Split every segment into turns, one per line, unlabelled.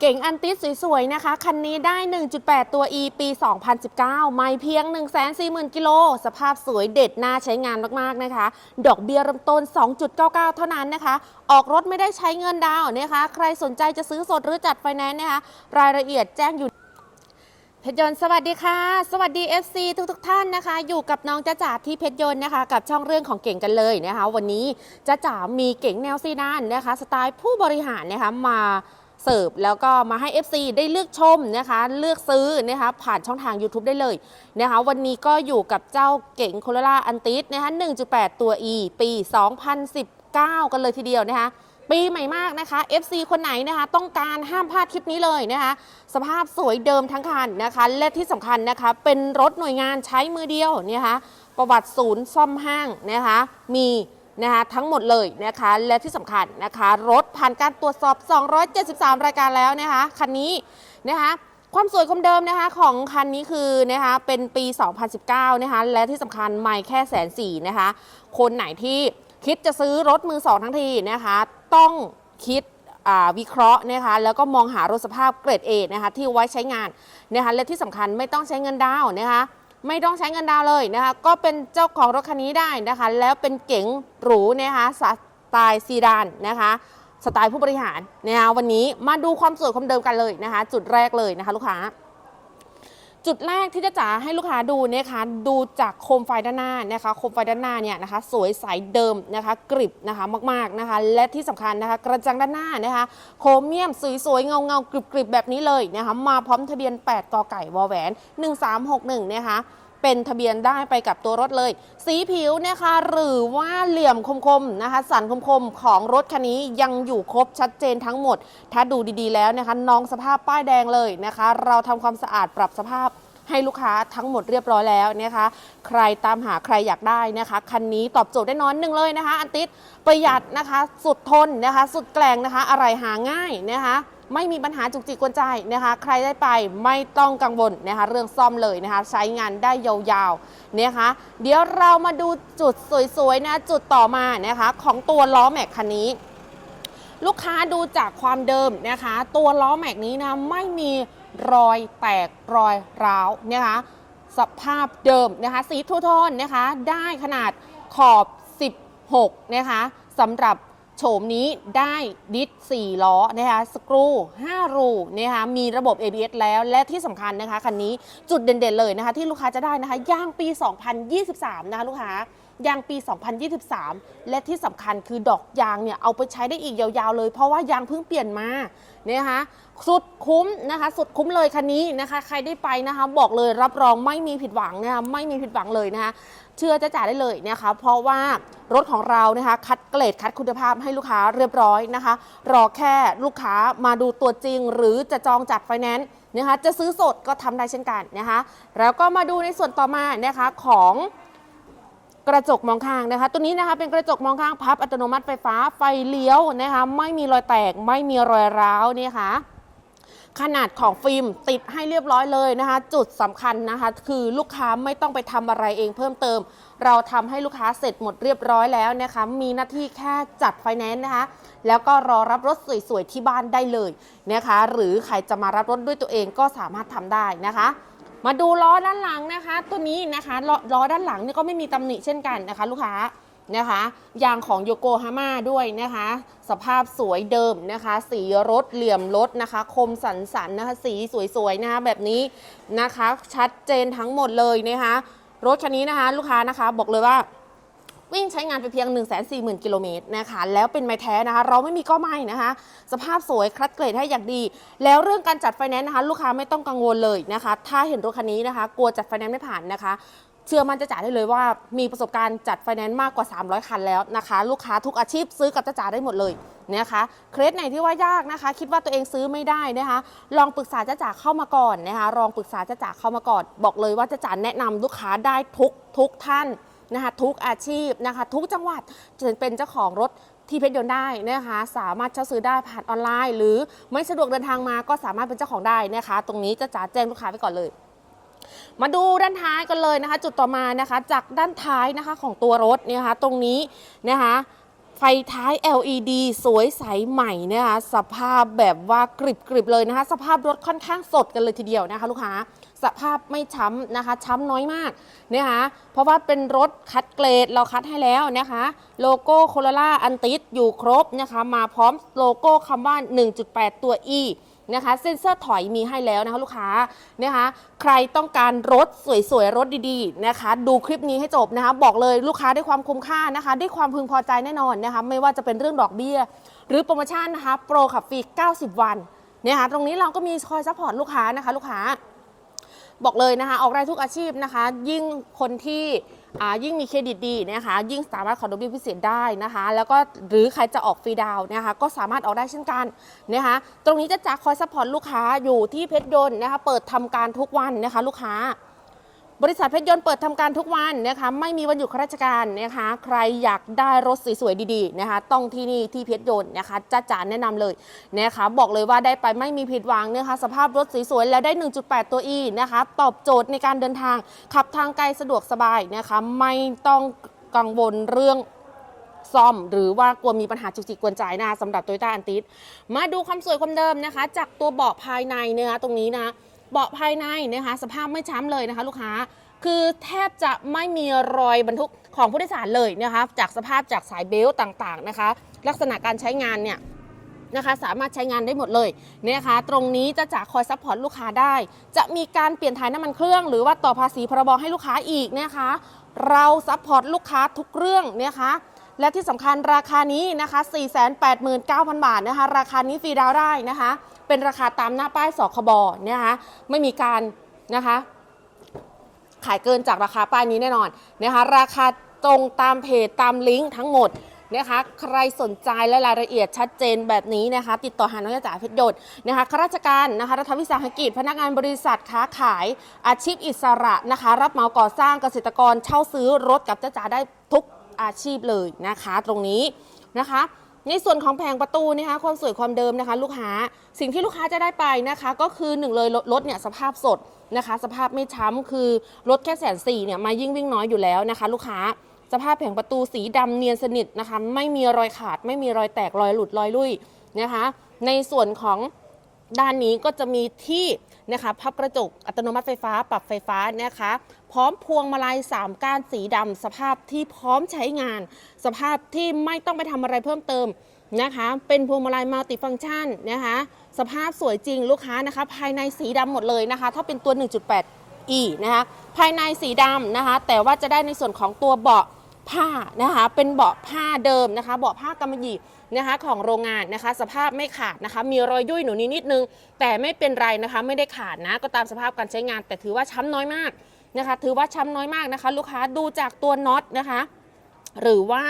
เก๋งอันติสสวยๆนะคะ คันนี้ได้ 1.8 ตัว E ปี 2019 ไม่เพียง 140,000 กิโล สภาพสวยเด็ดน่าใช้งานมากๆนะคะ ดอกเบี้ยเริ่มต้น 2.99 เท่านั้นนะคะ ออกรถไม่ได้ใช้เงินดาวนะคะ ใครสนใจจะซื้อสดหรือจัดไฟแนนซ์นะคะ รายละเอียดแจ้งอยู่เพชรยนต์สวัสดีค่ะ สวัสดี FC ทุกทท่านนะคะ อยู่กับน้องจ้าจ๋าที่เพชรยนต์นะคะ กับช่องเรื่องของเก่งกันเลยนะคะ วันนี้จ้าจ๋ามีเก่งแนวซีดานนะคะ สไตล์ผู้บริหารนะคะมา เสิร์ฟแล้วก็มาให้ FC ได้เลือกชมนะคะ เลือกซื้อนะคะผ่านช่องทาง YouTube ได้เลยนะคะ วันนี้ก็อยู่กับเจ้าเก่งโคโรล่าอันติสนะคะ 1.8 ตัว E ปี 2019 กันเลยทีเดียวนะคะ ปีใหม่มากนะคะ FC คนไหนนะคะ ต้องการห้ามพลาดคลิปนี้เลยนะคะ สภาพสวยเดิมทั้งคันนะคะ และที่สำคัญนะคะ เป็นรถหน่วยงานใช้มือเดียวนะคะประวัติศูนย์ซ่อมห้างนะคะ มี นะคะทั้งหมดเลยนะคะและที่สำคัญนะคะรถผ่านการตรวจสอบ 273 รายการแล้วนะคะคันนี้นะคะความสวยคมเดิมนะคะของคันนี้คือนะคะเป็นปี 2019 นะคะและที่สำคัญไม่แค่แสนสี่นะคะคนไหนที่คิดจะซื้อรถมือสองทั้งทีนะคะต้องคิดวิเคราะห์นะคะแล้วก็มองหารถสภาพเกรด A นะคะที่ไว้ใช้งานนะคะและที่สำคัญไม่ต้องใช้เงินดาวนะคะ ไม่ต้องใช้เงินดาวเลยนะคะ ก็เป็นเจ้าของรถคันนี้ได้นะคะ แล้วเป็นเก๋งหรูนะคะสไตล์ซีดานนะคะสไตล์ผู้บริหารนะคะวันนี้มาดูความสวยความเดิมกันเลยนะคะ จุดแรกเลยนะคะ ลูกค้า จุดแรกที่จะจ๋าให้ลูกค้าดูนะคะดูจากโคมไฟด้านหน้านะคะโคมไฟด้านหน้าเนี่ยนะคะ สวยใสเดิมนะคะกริบนะคะมากๆนะคะ และที่สำคัญนะคะกระจังด้านหน้านะคะโครเมียมสวยๆเงาเงาๆกริบๆแบบนี้เลยนะคะมาพร้อมทะเบียน 8กไก่วอแหวน 1361นะคะ เป็นทะเบียนได้ไปกับตัวรถเลย สีผิวนะคะหรือว่าเหลี่ยมคมๆนะคะ สันคมๆของรถคันนี้ยังอยู่ครบชัดเจนทั้งหมด ถ้าดูดีๆแล้วนะคะน้องสภาพป้ายแดงเลยนะคะ เราทำความสะอาดปรับสภาพให้ลูกค้าทั้งหมดเรียบร้อยแล้วนะคะ ใครตามหาใครอยากได้นะคะ คันนี้ตอบโจทย์ได้นอนหนึ่งเลยนะคะ อันติดประหยัดนะคะ สุดทนนะคะ สุดแกล่งนะคะ อะไรหาง่ายนะคะ ไม่มีปัญหาจุกจิกกวนใจนะคะ ใครได้ไปไม่ต้องกังวลนะคะเรื่องซ่อมเลยนะคะ ใช้งานได้ยาวๆนะคะ เดี๋ยวเรามาดูจุดสวยๆนะจุดต่อมานะคะของตัวล้อแม็กคันนี้ ลูกค้าดูจากความเดิมนะคะ ตัวล้อแม็กนี้นะไม่มีรอยแตกรอยร้าวนะคะ สภาพเดิมนะคะ สีทูโทนนะคะ ได้ขนาดขอบ 16 นะคะสำหรับ โฉมนี้ได้ดิส4ล้อนะคะสกรู5รูนะคะมีระบบ ABS แล้วและที่สำคัญนะคะคันนี้จุดเด่นๆเลยนะคะที่ลูกค้าจะได้นะคะย่างปี 2023 นะคะลูกค้า ยางปี 2023 และที่สำคัญคือดอกยางเนี่ยเอาไปใช้ได้อีกยาวๆเลย เพราะว่ายางเพิ่งเปลี่ยนมานะคะสุดคุ้มนะคะสุดคุ้มเลยคันนี้นะคะ ใครได้ไปนะคะบอกเลยรับรองไม่มีผิดหวังนะคะไม่มีผิดหวังเลยนะคะเชื่อจะจ่ายได้เลยนะคะเพราะว่ารถของเรานะคะคัดเกรดคัดคุณภาพให้ลูกค้าเรียบร้อยนะคะ รอแค่ลูกค้ามาดูตัวจริง หรือจะจองจัดไฟแนนซ์นะคะจะซื้อสดก็ทำได้เช่นกันนะคะแล้วก็มาดูในส่วนต่อมานะคะของ กระจกมองข้างนะคะ ตัวนี้นะคะเป็นกระจกมองข้างพับอัตโนมัติไฟฟ้าไฟเลี้ยวนะคะ ไม่มีรอยแตกไม่มีรอยร้าวนี่ค่ะขนาดของฟิล์มติดให้เรียบร้อยเลยนะคะ จุดสำคัญนะคะ คือลูกค้าไม่ต้องไปทำอะไรเองเพิ่มเติม เราทำให้ลูกค้าเสร็จหมดเรียบร้อยแล้วนะคะ มีหน้าที่แค่จัดไฟแนนซ์นะคะ แล้วก็รอรับรถสวยๆที่บ้านได้เลยนะคะ หรือใครจะมารับรถด้วยตัวเองก็สามารถทำได้นะคะ มาดูล้อด้านหลังนะคะ ตัวนี้นะคะล้อล้อด้านหลังเนี่ยก็ไม่มีตำหนิเช่นกันนะคะ ลูกค้านะคะยางของโยโกฮาม่าด้วยนะคะ สภาพสวยเดิมนะคะ สีรถเหลี่ยมรถนะคะ คมสันสันนะคะ สีสวยๆนะคะแบบนี้นะคะ ชัดเจนทั้งหมดเลยนะคะ รถคันนี้นะคะ ลูกค้านะคะบอกเลยว่า วิ่งใช้งานไปเพียง 1 4 0 0 0 0 กิโลเมตรนะคะ แล้วเป็นไม้แท้นะคะ เราไม่มีก้อไม้นะคะ สภาพสวยคัดเกรดให้อย่างดี แล้วเรื่องการจัดไฟแนนซ์นะคะ ลูกค้าไม่ต้องกังวลเลยนะคะ ถ้าเห็นรถคันนี้นะคะ กลัวจัดไฟแนนซ์ไม่ผ่านนะคะ เชื่อมันจะจ่ายได้เลยว่ามีประสบการณ์จัดไฟแนนซ์มากกว่า 300 คันแล้วนะคะ ลูกค้าทุกอาชีพซื้อกับจะจ่าได้หมดเลยนะคะเคสไหนที่ว่ายากนะคะ คิดว่าตัวเองซื้อไม่ได้นะคะ ลองปรึกษาจ้าจ๋าเข้ามาก่อนนะคะลองปรึกษาจ้าจ๋าเข้ามาก่อน บอกเลยว่าจ้าจ๋าแนะนำลูกค้าได้ทุกทุกท่าน นะคะทุกอาชีพนะคะทุกจังหวัดจะเป็นเจ้าของรถที่เพชรยนต์ได้นะคะสามารถเช่าซื้อได้ผ่านออนไลน์ หรือไม่สะดวกเดินทางมาก็สามารถเป็นเจ้าของได้นะคะ ตรงนี้จะจ๋าแจ้งลูกค้าไว้ก่อนเลย มาดูด้านท้ายกันเลยนะคะ จุดต่อมานะคะ จากด้านท้ายนะคะของตัวรถเนี่ยนะคะตรงนี้นะคะไฟท้าย LED สวยใสใหม่นะคะสภาพแบบว่ากริบกริบๆเลยนะคะ สภาพรถค่อนข้างสดกันเลยทีเดียวนะคะ ลูกค้า สภาพไม่ช้ำนะคะ ช้ำน้อยมากนะคะเพราะว่าเป็นรถคัดเกรดเราคัดให้แล้วนะคะ โลโก้โคโรล่าอันติสอยู่ครบนะคะ มาพร้อมโลโก้คำว่า 1.8 ตัว E นะคะเซ็นเซอร์ถอยมีให้แล้วนะคะลูกค้านะคะใครต้องการรถสวยๆ รถดีๆนะคะ ดูคลิปนี้ให้จบนะคะ บอกเลยลูกค้าได้ความคุ้มค่านะคะได้ความพึงพอใจแน่นอนนะคะ ไม่ว่าจะเป็นเรื่องดอกเบี้ย หรือโปรโมชั่นนะคะ โปรขับฟรี 90 วันนะคะตรงนี้เราก็มีคอยซัพพอร์ตลูกค้านะคะ ลูกค้า บอกเลยนะคะ ออกได้ทุกอาชีพนะคะ ยิ่งคนที่ยิ่งมีเครดิตดีนะคะ ยิ่งสามารถขอดอกเบี้ยพิเศษได้นะคะ แล้วก็หรือใครจะออกฟรีดาวนะคะ ก็สามารถออกได้เช่นกันนะคะ ตรงนี้จะจากคอยซัพพอร์ตลูกค้าอยู่ที่เพชรดนนะคะ เปิดทำการทุกวันนะคะ ลูกค้า บริษัทเพชรยนต์เปิดทำการทุกวันนะคะไม่มีวันหยุดข้าราชการนะคะ ใครอยากได้รถสวยๆดีๆนะคะต้องที่นี่ที่เพชรยนต์นะคะจ้าจ๋าแนะนำเลยนะคะบอกเลยว่าได้ไปไม่มีผิดหวังนะคะสภาพรถสวยๆแล้วได้ 1.8 ตัว E นะคะตอบโจทย์ในการเดินทาง ขับทางไกลสะดวกสบายนะคะไม่ต้องกังวลเรื่องซ่อมหรือว่ากลัวมีปัญหาจุกจิกกวนใจนะคะสำหรับ t o y ต้าอันติสมาดูความสวยความเดิมนะคะ จากตัวเบาะภายในเนะคะตรงนี้นะ เบาะภายในนะคะ สภาพไม่ช้ำเลยนะคะ ลูกค้าคือแทบจะไม่มีรอยบรรทุกของผู้โดยสารเลยนะคะ จากสภาพจากสายเบลต์ต่างๆนะคะ ลักษณะการใช้งานเนี่ยนะคะสามารถใช้งานได้หมดเลยนะคะ ตรงนี้จะจากคอยซัพพอร์ตลูกค้าได้ จะมีการเปลี่ยนถ่ายน้ำมันเครื่อง หรือว่าต่อภาษีพรบให้ลูกค้าอีกนะคะ เราซัพพอร์ตลูกค้าทุกเรื่องนะคะและที่สำคัญราคานี้นะคะ 489,000 บาทนะคะ ราคานี้ฟรีดาวได้นะคะ เป็นราคาตามหน้าป้ายสคบนะคะไม่มีการนะคะขายเกินจากราคาป้ายนี้แน่นอนนะคะราคาตรงตามเพจตามลิงก์ทั้งหมดนะคะใครสนใจและรายละเอียดชัดเจนแบบนี้นะคะติดต่อหาน้องจ๋าเพชรยศนะคะข้าราชการนะคะรัฐวิสาหกิจ พนักงานบริษัทค้าขายอาชีพอิสระนะคะ รับเหมาก่อสร้างเกษตรกรเช่าซื้อรถกับจ้าจ๋าได้ทุกอาชีพเลยนะคะ ตรงนี้นะคะ ในส่วนของแผงประตูนะคะความสวยความเดิมนะคะ ลูกค้าสิ่งที่ลูกค้าจะได้ไปนะคะ ก็คือหนึ่งเลยรถรถเนี่ยสภาพสดนะคะ สภาพไม่ช้ำคือรถแค่แสนสี่เนี่ยมายิ่งวิ่งน้อยอยู่แล้วนะคะ ลูกค้าสภาพแผงประตูสีดำเนียนสนิทนะคะ ไม่มีรอยขาด ไม่มีรอยแตกรอยหลุดรอยลุยนะคะ ในส่วนของ ด้านนี้ก็จะมีที่นะคะพับกระจกอัตโนมัติไฟฟ้าปรับไฟฟ้านะคะ พร้อมพวงมาลัย 3 ก้านสีดำสภาพที่พร้อมใช้งาน สภาพที่ไม่ต้องไปทำอะไรเพิ่มเติมนะคะ เป็นพวงมาลัยมัลติฟังก์ชันนะคะ สภาพสวยจริงลูกค้านะคะ ภายในสีดำหมดเลยนะคะ ถ้าเป็นตัว 1.8 E นะคะ ภายในสีดำนะคะ แต่ว่าจะได้ในส่วนของตัวเบาะ ผ้านะคะ เป็นเบาะผ้าเดิมนะคะ เบาะผ้ากำมะหยี่นะคะของโรงงานนะคะ สภาพไม่ขาดนะคะ มีรอยยุ่ยหนูนิดนิดนึง แต่ไม่เป็นไรนะคะ ไม่ได้ขาดนะ ก็ตามสภาพการใช้งาน แต่ถือว่าช้ำน้อยมากนะคะ ถือว่าช้ำน้อยมากนะคะ ลูกค้าดูจากตัวน็อตนะคะหรือว่า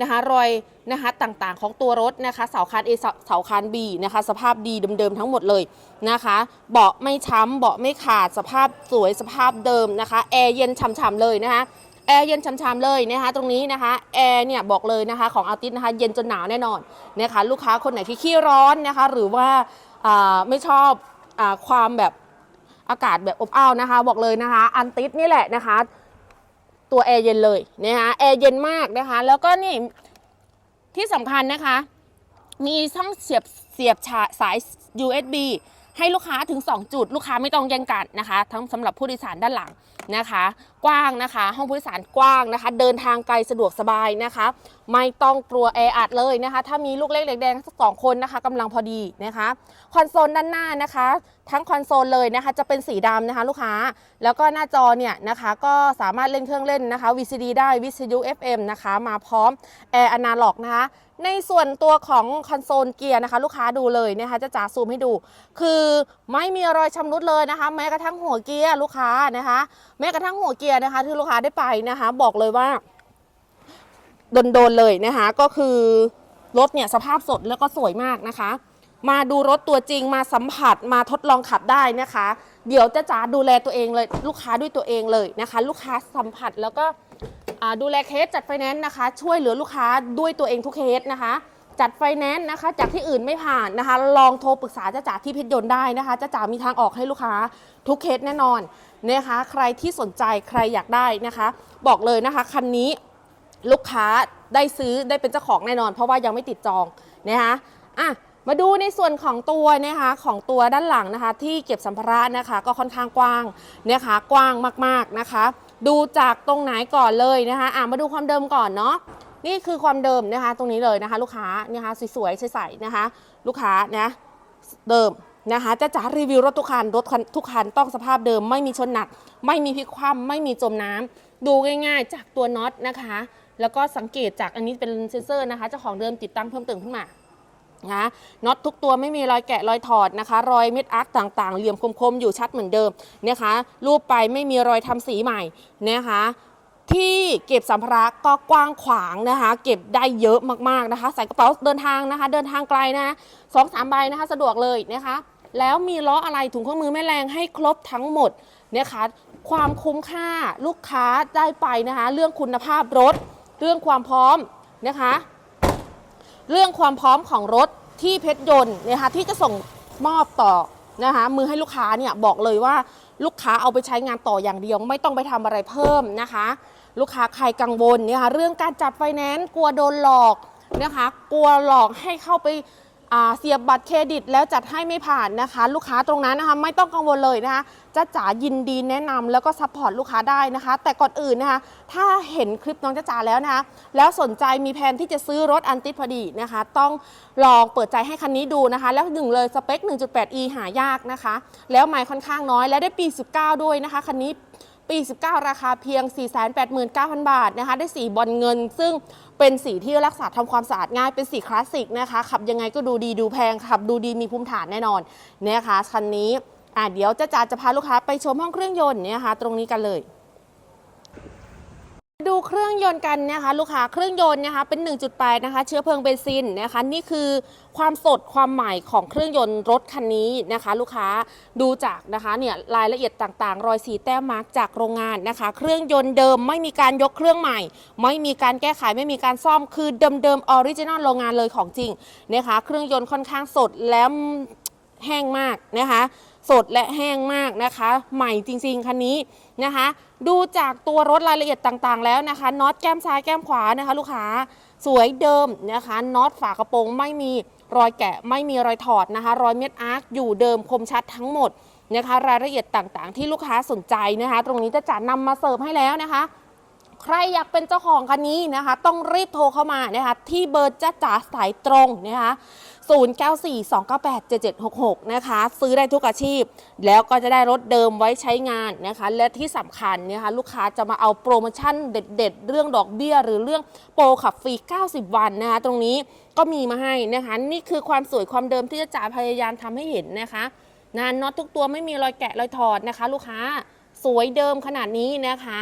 นะคะรอยนะคะต่างๆของตัวรถนะคะเสาคาน A เสาเสาคาน B นะคะสภาพดีเดิมๆทั้งหมดเลยนะคะ เบาะไม่ช้ำเบาะไม่ขาดสภาพสวยสภาพเดิมนะคะแอร์เย็นฉ่ำๆเลยนะคะ แอร์เย็นฉ่ำๆเลยนะคะตรงนี้นะคะแอร์เนี่ยบอกเลยนะคะของอาติสนะคะเย็นจนหนาวแน่นอนนะคะลูกค้าคนไหนที่ขี้ร้อนนะคะหรือว่าไม่ชอบอความแบบอากาศแบบอบอ้าวนะคะ บอกเลยนะคะอันติสนี่แหละนะคะ ตัวแอร์เย็นเลยนะคะแอร์เย็นมากนะคะแล้วก็นี่ที่สำคัญนะคะ มีช่องเสียบเสียบฉาสาย USB ให้ลูกค้าถึง 2 จุด ลูกค้าไม่ต้องแย่งกันนะคะ ทั้งสำหรับผู้โดยสารด้านหลัง นะคะ กว้างนะคะ ห้องผู้โดยสารกว้างนะคะ เดินทางไกลสะดวกสบายนะคะ ไม่ต้องกลัวแออัดเลยนะคะ ถ้ามีลูกเล็กเล็กแดงสักสองคนนะคะกำลังพอดีนะคะ คอนโซลด้านหน้านะคะ ทั้งคอนโซลเลยนะคะ จะเป็นสีดำนะคะ ลูกค้า แล้วก็หน้าจอเนี่ยนะคะ ก็สามารถเล่นเครื่องเล่นนะคะ VCD ได้วิทยุ FM นะคะ มาพร้อมแอร์อนาล็อกนะคะในส่วนตัวของคอนโซลเกียร์นะคะ ลูกค้าดูเลยนะคะจะจ๋าซูมให้ดู คือไม่มีรอยชำรุดเลยนะคะ แม้กระทั่งหัวเกียร์ลูกค้านะคะแม้กระทั่งหัวเกียร์นะคะ ที่ลูกค้าได้ไปนะคะ บอกเลยว่าโดนๆเลยนะคะ ก็คือรถเนี่ยสภาพสดแล้วก็สวยมากนะคะ มาดูรถตัวจริงมาสัมผัสมาทดลองขับได้นะคะ เดี๋ยวจะจ๋าดูแลตัวเองเลยลูกค้าด้วยตัวเองเลยนะคะ ลูกค้าสัมผัสแล้วก็ดูแลเคสจัดไฟแนนซ์นะคะ ช่วยเหลือลูกค้าด้วยตัวเองทุกเคสนะคะ จัดไฟแนนซ์นะคะ จากที่อื่นไม่ผ่านนะคะ ลองโทรปรึกษาจ้าจ๋าที่เพชรยนต์ได้นะคะจ้าจ๋ามีทางออกให้ลูกค้าทุกเคสแน่นอนนะคะ ใครที่สนใจใครอยากได้นะคะ บอกเลยนะคะคันนี้ลูกค้าได้ซื้อได้เป็นเจ้าของแน่นอน เพราะว่ายังไม่ติดจองนะคะอะมาดูในส่วนของตัวนะคะของตัวด้านหลังนะคะ ที่เก็บสัมภาระนะคะ ก็ค่อนข้างกว้างนะคะกว้างมากๆนะคะ ดูจากตรงไหนก่อนเลยนะคะอะมาดูความเดิมก่อนเนาะ นี่คือความเดิมนะคะ ตรงนี้เลยนะคะ ลูกค้านะคะสวยๆใสๆนะคะ ลูกค้านะเดิมนะคะจะจ๋ารีวิวรถทุกคันรถทุกคันต้องสภาพเดิมไม่มีชนหนัก ไม่มีพลิกคว่ำไม่มีจมน้ำดูง่าย ๆ จากตัวน็อตนะคะ แล้วก็สังเกตจากอันนี้เป็นเซนเซอร์นะคะเจ้าของเดิมติดตั้งเพิ่มเติมขึ้นมานะน็อตทุกตัวไม่มีรอยแกะรอยถอดนะคะ รอยเม็ดอาร์คต่างๆ เหลี่ยมคมๆ อยู่ชัดเหมือนเดิมนะคะรูปไปไม่มีรอยทำสีใหม่นะคะ ที่เก็บสัมภาระก็กว้างขวางนะคะ เก็บได้เยอะมากๆนะคะ ใส่กระเป๋าเดินทางนะคะ เดินทางไกลนะสองสามใบนะคะ สะดวกเลยนะคะ แล้วมีล้ออะไรถุงเครื่องมือแม่แรงให้ครบทั้งหมดนะคะความคุ้มค่าลูกค้าได้ไปนะคะ เรื่องคุณภาพรถ เรื่องความพร้อมนะคะ เรื่องความพร้อมของรถที่เพชรยนต์นะคะที่จะส่งมอบต่อนะคะมือให้ลูกค้าเนี่ยบอกเลยว่า ลูกค้าเอาไปใช้งานต่ออย่างเดียว ไม่ต้องไปทำอะไรเพิ่มนะคะ ลูกค้าใครกังวลเนี่ยค่ะเรื่องการจัดไฟแนนซ์กลัวโดนหลอกนะคะ กลัวหลอกให้เข้าไป เสียบบัตรเครดิตแล้วจัดให้ไม่ผ่านนะคะ ลูกค้าตรงนั้นนะคะไม่ต้องกังวลเลยนะคะจะจ๋ายินดีแนะนำแล้วก็ซัพพอร์ตลูกค้าได้นะคะ แต่ก่อนอื่นนะคะถ้าเห็นคลิปน้องจ้าจ๋าแล้วนะคะแล้วสนใจมีแผนที่จะซื้อรถอันติดพอดีนะคะ ต้องลองเปิดใจให้คันนี้ดูนะคะ แล้วหนึ่งเลยสเปค 1.8e หายากนะคะ แล้วไม่ค่อนข้างน้อยและได้ปี 19 ด้วยนะคะคันนี้ ปี 19 ราคาเพียง 489,000 บาทนะคะได้สีบอลเงิน ซึ่งเป็นสีที่รักษาทำความสะอาดง่ายเป็นสีคลาสสิกนะคะขับยังไงก็ดูดีดูแพงขับดูดีมีภูมิฐานแน่นอนนะคะคันนี้อะเดี๋ยวจะจาจะพาลูกค้าไปชมห้องเครื่องยนต์เนี่ยนะคะตรงนี้กันเลย ดูเครื่องยนต์กันนะคะลูกค้าเครื่องยนต์นะคะเป็น 1.8 นะคะ เชื้อเพลิงเบนซินนะคะ นี่คือความสดความใหม่ของเครื่องยนต์รถคันนี้นะคะ ลูกค้าดูจากนะคะเนี่ยรายละเอียดต่างๆ รอยสีแต้มมาร์กจากโรงงานนะคะ เครื่องยนต์เดิมไม่มีการยกเครื่องใหม่ ไม่มีการแก้ไขไม่มีการซ่อมคือเดิมๆออริจินอลโรงงานเลยของจริงนะคะ เครื่องยนต์ค่อนข้างสดแล้วแห้งมากนะคะ สดและแห้งมากนะคะ ใหม่จริงๆคันนี้นะคะ ดูจากตัวรถรายละเอียดต่างๆ แล้วนะคะน็อตแก้มซ้ายแก้มขวานะคะ ลูกค้าสวยเดิมนะคะน็อตฝากระโปรงไม่มีรอยแกะไม่มีรอยถอดนะคะ รอยเม็ดอาร์คอยู่เดิมคมชัดทั้งหมดนะคะ รายละเอียดต่างๆ ที่ลูกค้าสนใจนะคะ ตรงนี้จะจัดนำมาเสิร์ฟให้แล้วนะคะใครอยากเป็นเจ้าของคันนี้นะคะ ต้องรีบโทรเข้ามานะคะ ที่เบอร์จ้าจ๋าสายตรงนะคะ 0942987766 นะคะ ซื้อได้ทุกอาชีพ แล้วก็จะได้รถเดิมไว้ใช้งานนะคะ และที่สำคัญนะคะลูกค้าจะมาเอาโปรโมชั่นเด็ด ๆ เรื่องดอกเบี้ย หรือเรื่องโปรขับฟรี 90 วันนะคะ ตรงนี้ก็มีมาให้นะคะ นี่คือความสวยความเดิมที่จ้าจ๋าพยายามทำให้เห็นนะคะนะน็อตทุกตัวไม่มีรอยแกะรอยถอดนะคะ ลูกค้าสวยเดิมขนาดนี้นะคะ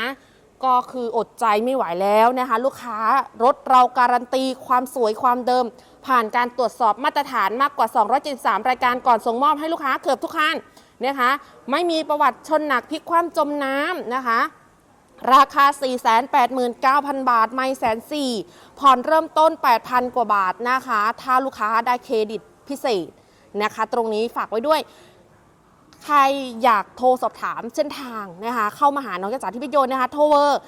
ก็คืออดใจไม่ไหวแล้วนะคะ ลูกค้ารถเราการันตีความสวยความเดิม ผ่านการตรวจสอบมาตรฐานมากกว่า 273 รายการก่อนส่งมอบให้ลูกค้าเกือบทุกคันนะคะไม่มีประวัติชนหนักพลิกคว่ำจมน้ำนะคะราคา 489,000 บาท ไม่แสนสี่ผ่อนเริ่มต้น 8,000 กว่าบาทนะคะ ถ้าลูกค้าได้เครดิตพิเศษนะคะ ตรงนี้ฝากไว้ด้วย ใครอยากโทรสอบถามเส้นทางนะคะ เข้ามาหาน้องจ๋าที่พิโยนนะคะ โทรเวอร์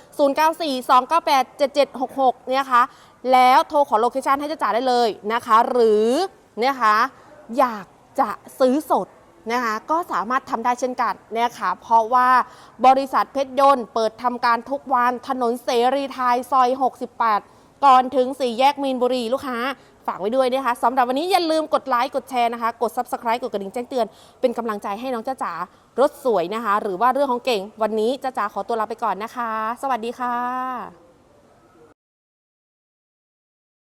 0942987766 เนี่ยค่ะ แล้วโทรขอโลเคชันให้จ๋าได้เลยนะคะ หรือเนะคะอยากจะซื้อสดนะคะก็สามารถทำได้เช่นกันนะคะเพราะว่าบริษัทเพชรยนต์เปิดทำการทุกวันถนนเสรีไทยซอย 68 ก่อนถึงสี่แยกมีนบุรีลูกค้า ฝากไว้ด้วยนะคะสำหรับวันนี้อย่าลืมกดไลค์กดแชร์นะคะ กด Subscribe กดกระดิ่งแจ้งเตือนเป็นกำลังใจให้น้องจ้าจ๋ารถสวยนะคะ หรือว่าเรื่องของเก่ง วันนี้จ้าจ๋าขอตัวลาไปก่อนนะคะ สวัสดีค่ะ